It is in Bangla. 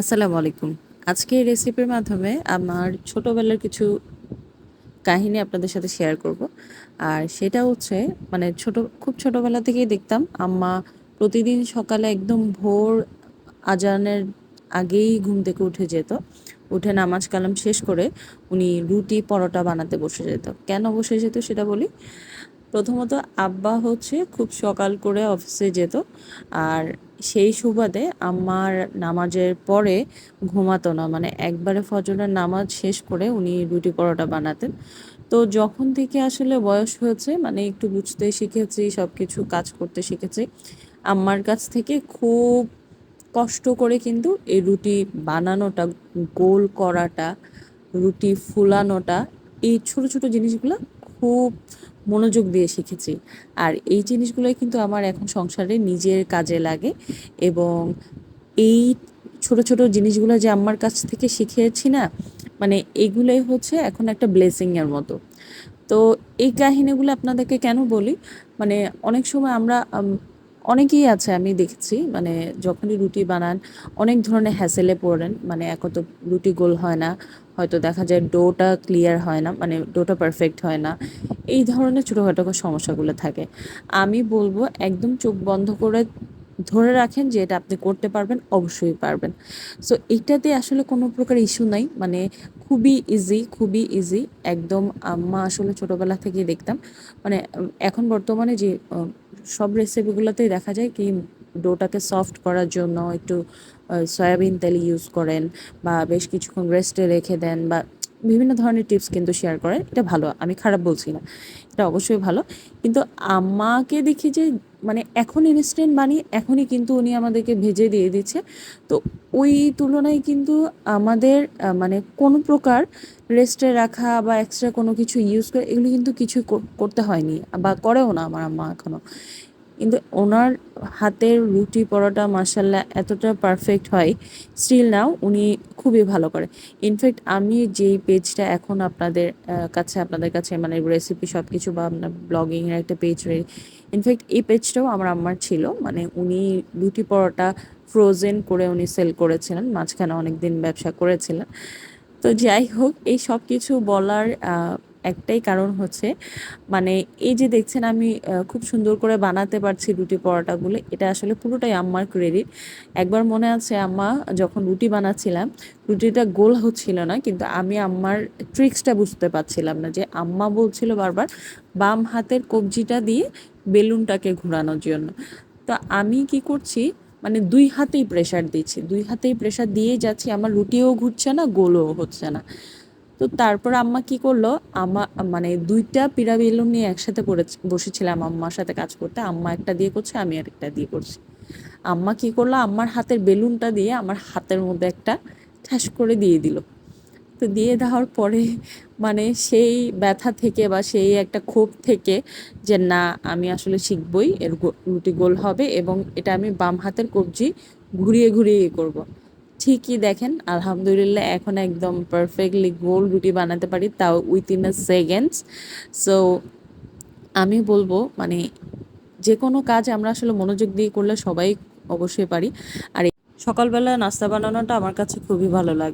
আসসালামু আলাইকুম। আজকে এই রেসিপির মাধ্যমে আমার ছোটোবেলার কিছু কাহিনী আপনাদের সাথে শেয়ার করব। আর সেটা হচ্ছে মানে ছোট, খুব ছোটোবেলা থেকেই দেখতাম, আম্মা প্রতিদিন সকালে একদম ভোর আজানের আগেই ঘুম থেকে উঠে যেত। উঠে নামাজ কালাম শেষ করে উনি রুটি পরোটা বানাতে বসে যেত। কেন বসে যেত সেটা বলি? প্রথমত আব্বা হচ্ছে খুব সকাল করে অফিসে যেত। আর সেই সুবাদে আমার নামাজের পরে ঘুমাতো না। মানে একবারে ফজরের নামাজ শেষ করে উনি রুটি পরোটা বানাতেন। তো যখন থেকে আসলে বয়স হয়েছে মানে একটু বুঝতে শিখেছি সব কিছু কাজ করতে শিখেছি, আমার কাছ থেকে খুব কষ্ট করে কিন্তু এই রুটি বানানোটা, গোল করাটা, রুটি ফুলানোটা, এই ছোট ছোট জিনিসগুলো খুব মনোযোগ দিয়ে শিখেছি। আর এই জিনিসগুলোই কিন্তু আমার এখন সংসারে নিজের কাজে লাগে এবং এই ছোট ছোট জিনিসগুলো যে আমার কাছ থেকে শিখেছি না মানে এগুলোই হচ্ছে এখন একটা ব্লেসিংয়ের মতো। তো এই কাহিনীগুলো আপনাদেরকে কেন বলি? মানে অনেক সময় আমরা অনেকেই আছে, আমি দেখছি মানে যখনই রুটি বানান, অনেক ধরনের হ্যাসেলে পড়েন মানে এক তো রুটি গোল হয় না, হয়তো দেখা যায় ডোটা ক্লিয়ার হয় না মানে ডোটা পারফেক্ট হয় না, এই ধরনের ছোটোখাটো সমস্যাগুলো থাকে। আমি বলব, একদম চোখ বন্ধ করে ধরে রাখেন যে এটা আপনি করতে পারবেন, অবশ্যই পারবেন। সো এইটাতে আসলে কোনো প্রকার ইস্যু নাই মানে খুবই ইজি খুবই ইজি একদম আম্মা আসলে ছোটোবেলা থেকেই দেখতাম মানে এখন বর্তমানে যে সব রেসিপিগুলোতেই দেখা যায় কি ডোটাকে সফট করার জন্য একটু সয়াবিন তেল ইউজ করেন বা বেশ কিছুক্ষণ রেস্টে রেখে দেন বা বিভিন্ন ধরনের টিপস কিন্তু শেয়ার করে। এটা ভালো, আমি খারাপ বলছি না। এটা অবশ্যই ভালো। কিন্তু আমাকে দেখি যে মানে এখন ইনস্ট্যান্ট বানিয়ে এখনই কিন্তু উনি আমাদেরকে ভেজে দিয়ে দিচ্ছে। তো ওই তুলনায় কিন্তু আমাদের মানে কোনো প্রকার রেস্টে রাখা বা এক্সট্রা কোনো কিছু ইউজ করে, এগুলো কিন্তু কিছু করতে হয়নি বা করেও না আমার আম্মা এখনও কিন্তু ওনার হাতের রুটি পরোটা মাসাল্লাহ এতটা পারফেক্ট হয়। স্টিল নাও উনি খুবই ভালো করে। ইনফ্যাক্ট আমি যেই পেজটা এখন আপনাদের কাছে আপনাদের কাছে মানে রেসিপি সব কিছু বা আপনার ব্লগিংয়ের একটা পেজ ইনফ্যাক্ট এই পেজটাও আমার আম্মার ছিল। মানে উনি রুটি পরোটা ফ্রোজেন করে উনি সেল করেছিলেন। মাঝখানে অনেক দিন ব্যবসা করেছিলেন। তো যাই হোক, এই সব কিছু বলার একটাই কারণ হচ্ছে মানে এই যে দেখছেন আমি খুব সুন্দর করে বানাতে পারছি রুটি পরোটাগুলো, এটা আসলে পুরোটাই আম্মার ক্রেডিট একবার মনে আছে আম্মা, যখন রুটি বানাচ্ছিলাম, রুটিটা গোল হচ্ছিল না, কিন্তু আমি আম্মার ট্রিক্সটা বুঝতে পারছিলাম না যে আম্মা বলছিল বারবার, বাম হাতের কবজিটা দিয়ে বেলুনটাকে ঘোরানোর জন্য। তো আমি কি করছি মানে দুই হাতেই প্রেশার দিচ্ছি, দুই হাতেই প্রেশার দিয়ে যাচ্ছি, আমার রুটিও ঘুরছে না, গোলও হচ্ছে না। তো তারপর আম্মা কি করল? আমা মানে দুইটা পিড়া বেলুন নিয়ে একসাথে পড়ে বসেছিলাম আম্মার সাথে কাজ করতে। আম্মা একটা দিয়ে করছে, আমি আর একটা দিয়ে করছি। আম্মা কি করল? আম্মার হাতের বেলুনটা দিয়ে আমার হাতের মধ্যে একটা ঠাস করে দিয়ে দিল। তো দিয়ে দেওয়ার পরে মানে সেই ব্যথা থেকে বা সেই একটা ক্ষোভ থেকে যে, না, আমি আসলে শিখবই, এর রুটি গোল হবে এবং এটা আমি বাম হাতের কবজি ঘুরিয়ে ঘুরিয়ে করব। ঠিকই দেখেন, আলহামদুলিল্লাহ এখন একদম পারফেক্টলি গোল রুটি বানাতে পারি, তাও উইথিন আ সেকেন্ডস সো আমি বলব মানে যে কোনো কাজ আমরা আসলে মনোযোগ দিয়ে করলে সবাই অবশ্যই পারি। আর সকালবেলা নাস্তা বানানোটা আমার কাছে খুবই ভালো লাগে।